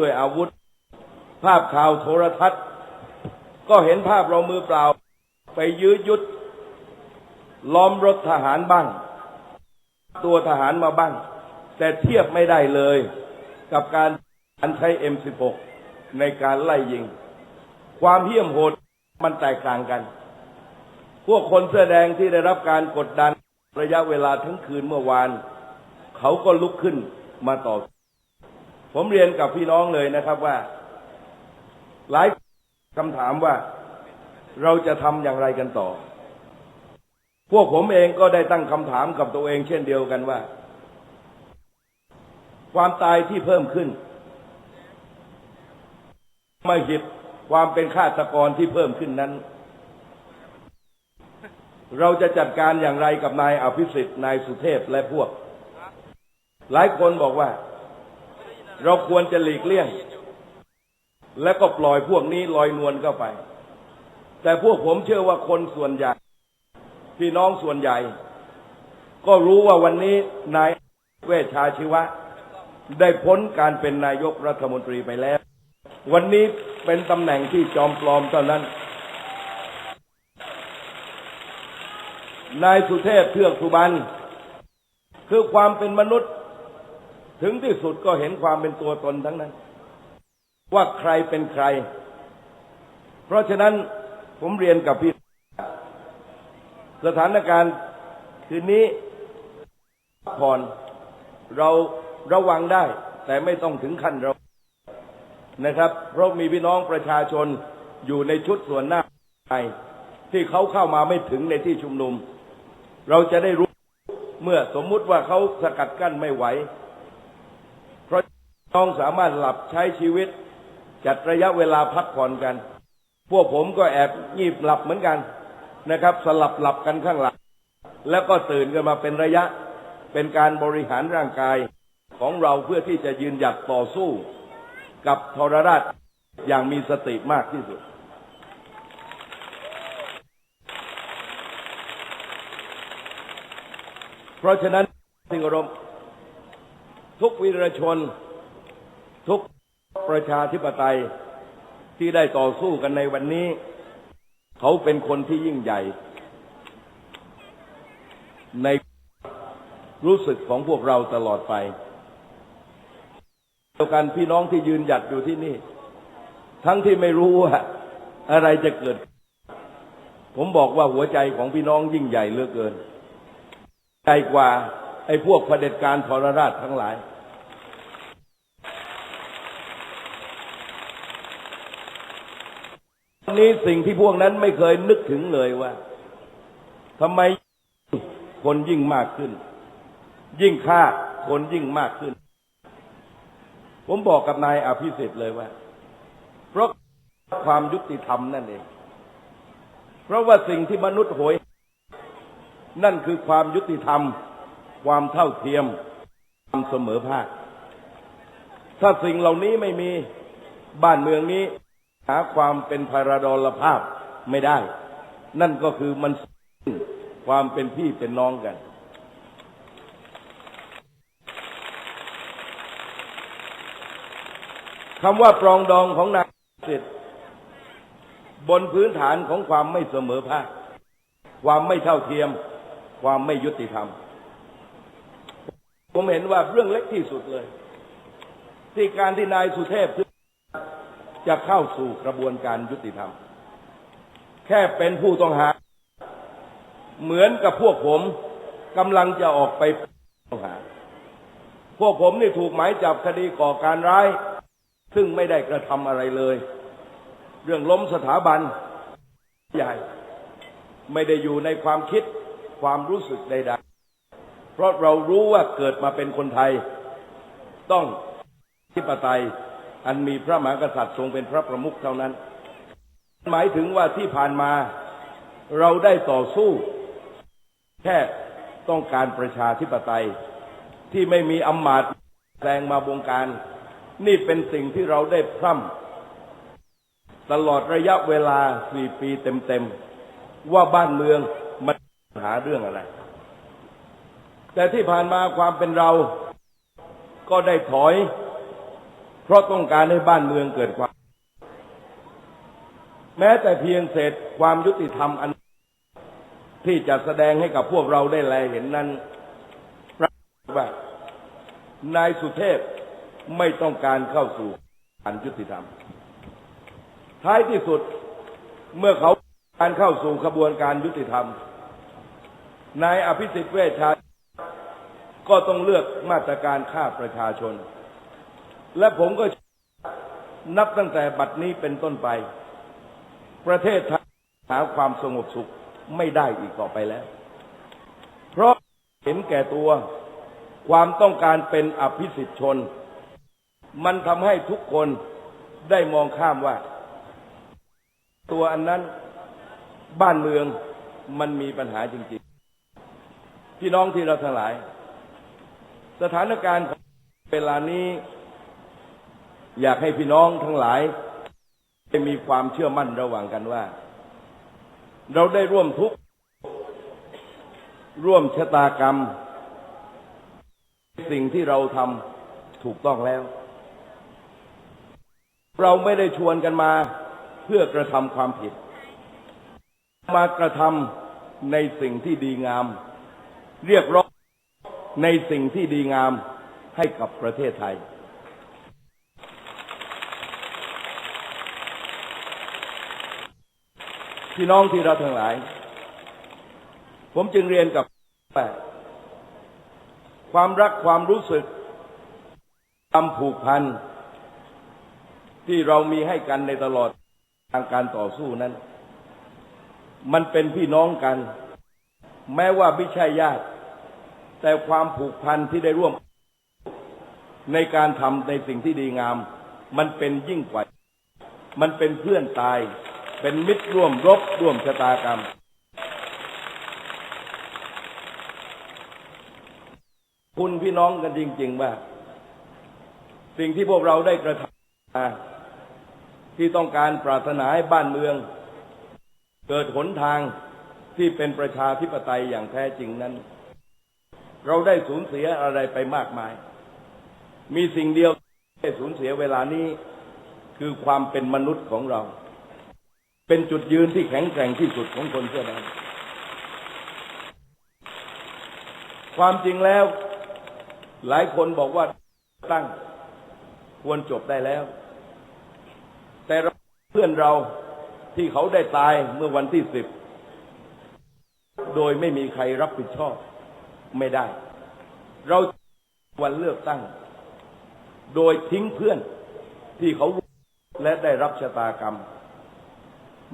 ด้วยอาวุธ ภาพข่าวโทรทัศน์ ก็เห็นภาพเรามือเปล่า ไปยื้อยุด ล้อมรถทหารบ้าง ตัวทหารมาบ้าง แต่เทียบไม่ได้เลย กับการอันใช้ M16 ในการไล่ยิง ความเหี้ยมโหดมันแตกต่างกัน พวกคนเสื้อแดงที่ได้รับการกดดันระยะเวลาทั้งคืนเมื่อวาน เขาก็ลุกขึ้นมาต่อ ผมเรียนกับพี่น้องเลยนะครับว่า หลายคำถามว่าเราจะทำอย่างไรกันต่อ พวกผมเองก็ได้ตั้งคำถามกับตัวเองเช่นเดียวกันว่า ความตายที่เพิ่มขึ้นมาหิบความเป็นฆาตกรที่เพิ่มขึ้นนั้น เราจะจัดการอย่างไรกับนายอภิสิทธิ์นายสุเทพและพวก หลายคนบอกว่า เราควรจะหลีกเลี่ยง และก็ปล่อยพวกนี้ลอยนวลเข้าไป แต่พวกผมเชื่อว่าคนส่วนใหญ่พี่น้องส่วนใหญ่ ก็รู้ว่าวันนี้นายเวชชาชีวะ ได้พ้นการเป็นนายกรัฐมนตรีไปแล้ว วันนี้เป็นตำแหน่งที่จอมปลอมเท่านั้น นายสุเทพเทือกสุบรรณคือความเป็นมนุษย์ ถึงที่สุดก็เห็นความเป็นตัวตนทั้งนั้น ว่าใครเป็นใคร เพราะฉะนั้นผมเรียนกับพี่ สถานการณ์คืนนี้ผ่อนเราระวังได้ แต่ไม่ต้องถึงขั้นเรานะครับ เพราะมีพี่น้องประชาชนอยู่ในชุดส่วนหน้าที่เขาเข้ามาไม่ถึงในที่ชุมนุม เราจะได้รู้เมื่อสมมุติว่าเขาสกัดกั้นไม่ไหว น้องสามารถหลับใช้ชีวิต จัดระยะเวลาพักผ่อนกัน พวกผมก็แอบงีบหลับเหมือนกันนะครับ สลับหลับกันข้างหลัง แล้วก็ตื่นกันมาเป็นระยะเป็นการบริหารร่างกายของเราเพื่อที่จะยืนหยัดต่อสู้กับทรราชอย่างมีสติมากที่สุด เพราะฉะนั้นสิ่งอารมณ์ทุกวีรชน ทุกประชาธิปไตยที่ได้ต่อสู้กันในวันนี้ เขาเป็นคนที่ยิ่งใหญ่ ในรู้สึกของพวกเราตลอดไปเดียวกันพี่น้องที่ยืนหยัดอยู่ที่นี่ ทั้งที่ไม่รู้ว่าอะไรจะเกิด ผมบอกว่าหัวใจของพี่น้องยิ่งใหญ่เหลือเกินใหญ่กว่าไอ้พวกเผด็จการทรราชทั้งหลาย วั นนี้สิ่งที่พวกนั้นไม่เคยนึกถึงเลยว่าทำไมคนยิ่งมากขึ้น ยิ่งฆ่าคนยิ่งมากขึ้น ผมบอกกับนายอภิสิทธิ์เลยว่า เพราะความยุติธรรมนั่นเอง เพราะว่าสิ่งที่มนุษย์โหย นั่นคือความยุติธรรม ความเท่าเทียม ความเสมอภาค ถ้าสิ่งเหล่านี้ไม่มีบ้านเมืองนี้ หาความเป็นพาราดลภาพไม่ได้ นั่นก็คือมันความเป็นพี่เป็นน้องกัน คำว่าปรองดองของนายสิทธิ์บนพื้นฐานของความไม่เสมอภาค ความไม่เท่าเทียม ความไม่ยุติธรรม ผมเห็นว่าเรื่องเล็กที่สุดเลย ที่การที่นายสุเทพ จะเข้าสู่กระบวนการยุติธรรม แค่เป็นผู้ต้องหา เหมือนกับพวกผมกำลังจะออกไปต้องหา พวกผมนี่ถูกหมายจับคดีก่อการร้าย ซึ่งไม่ได้กระทำอะไรเลย เรื่องล้มสถาบันใหญ่ ไม่ได้อยู่ในความคิดความรู้สึกใดๆ เพราะเรารู้ว่าเกิดมาเป็นคนไทย ต้องทิปไตย อันมีพระมหากษัตริย์ทรงเป็นพระประมุขเท่านั้น หมายถึงว่าที่ผ่านมาเราได้ต่อสู้ แค่ต้องการประชาธิปไตย ที่ไม่มีอำมาตย์แซงมาบงการ นี่เป็นสิ่งที่เราได้พร่ำตลอดระยะเวลาสี่ปีเต็มๆ ว่าบ้านเมืองมันหาเรื่องอะไร แต่ที่ผ่านมาความเป็นเราก็ได้ถอย เพราะต้องการให้บ้านเมืองเกิดความ แม้แต่เพียงเศษความยุติธรรมอัน ที่จะแสดงให้กับพวกเราได้แลเห็นนั้นรว่านายสุเทพไม่ต้องการเข้าสู่การยุติธรรม ท้ายที่สุดเมื่อเขาการเข้าสู่ขบวนการยุติธรรม นายอภิสิทธิ์เวชชาก็ต้องเลือกมาตรการฆ่าประชาชน และผมก็นับตั้งแต่บัดนี้เป็นต้นไป ประเทศไทยหาความสงบสุขไม่ได้อีกต่อไปแล้ว เพราะเห็นแก่ตัวความต้องการเป็นอภิสิทธิชน มันทำให้ทุกคนได้มองข้ามว่า ตัวอันนั้นบ้านเมืองมันมีปัญหาจริงๆ พี่น้องที่เราทั้งหลาย สถานการณ์เวลานี้ อยากให้พี่น้องทั้งหลายได้มีความเชื่อมั่นระหว่างกันว่า เราได้ร่วมทุกข์ร่วมชะตากรรม สิ่งที่เราทำถูกต้องแล้ว เราไม่ได้ชวนกันมาเพื่อกระทำความผิด มากระทำในสิ่งที่ดีงาม เรียกร้องในสิ่งที่ดีงามให้กับประเทศไทย พี่น้องที่เราทั้งหลาย ผมจึงเรียนกับว่าความรักความรู้สึกความผูกพัน ที่เรามีให้กันในตลอดทางการต่อสู้นั้น มันเป็นพี่น้องกัน แม้ว่าไม่ใช่ญาติ แต่ความผูกพันที่ได้ร่วม ในการทำในสิ่งที่ดีงาม มันเป็นยิ่งกว่า มันเป็นเพื่อนตาย เป็นมิตรร่วมรบร่วมชะตากรรม คุณพี่น้องกันจริง ๆ ว่า สิ่งที่พวกเราได้กระทำมาที่ต้องการปรารถนาให้บ้านเมือง เกิดหนทางที่เป็นประชาธิปไตยอย่างแท้จริงนั้น เราได้สูญเสียอะไรไปมากมาย มีสิ่งเดียวที่สูญเสียเวลานี้คือความเป็นมนุษย์ของเรา เป็นจุดยืนที่แข็งแกร่งที่สุดของคนเสื้อแดงความจริงแล้ว หลายคนบอกว่าตั้งควรจบได้แล้ว แต่เราเพื่อนเราที่เขาได้ตายเมื่อวันที่สิบ โดยไม่มีใครรับผิดชอบไม่ได้ เราวันเลือกตั้ง โดยทิ้งเพื่อนที่เขาและได้รับชะตากรรม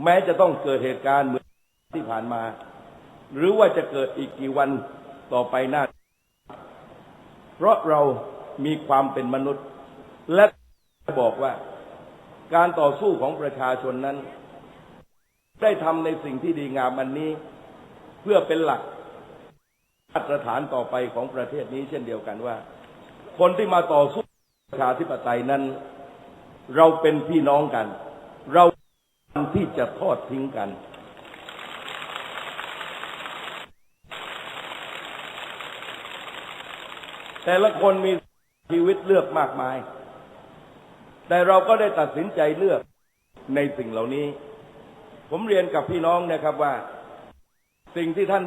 แม้จะต้องเกิดเหตุการณ์เหมือนที่ผ่านมา หรือว่าจะเกิดอีกกี่วันต่อไปหน้า เพราะเรามีความเป็นมนุษย์ และบอกว่าการต่อสู้ของประชาชนนั้น ได้ทำในสิ่งที่ดีงามอันนี้ เพื่อเป็นหลักมาตรฐานต่อไปของประเทศนี้เช่นเดียวกันว่า คนที่มาต่อสู้ประชาธิปไตยนั้น เราเป็นพี่น้องกัน เรา ที่จะทอดทิ้งกัน แต่ละคนมีชีวิตเลือกมากมาย แต่เราก็ได้ตัดสินใจเลือกในสิ่งเหล่านี้ ผมเรียนกับพี่น้องนะครับว่า สิ่งที่ท่าน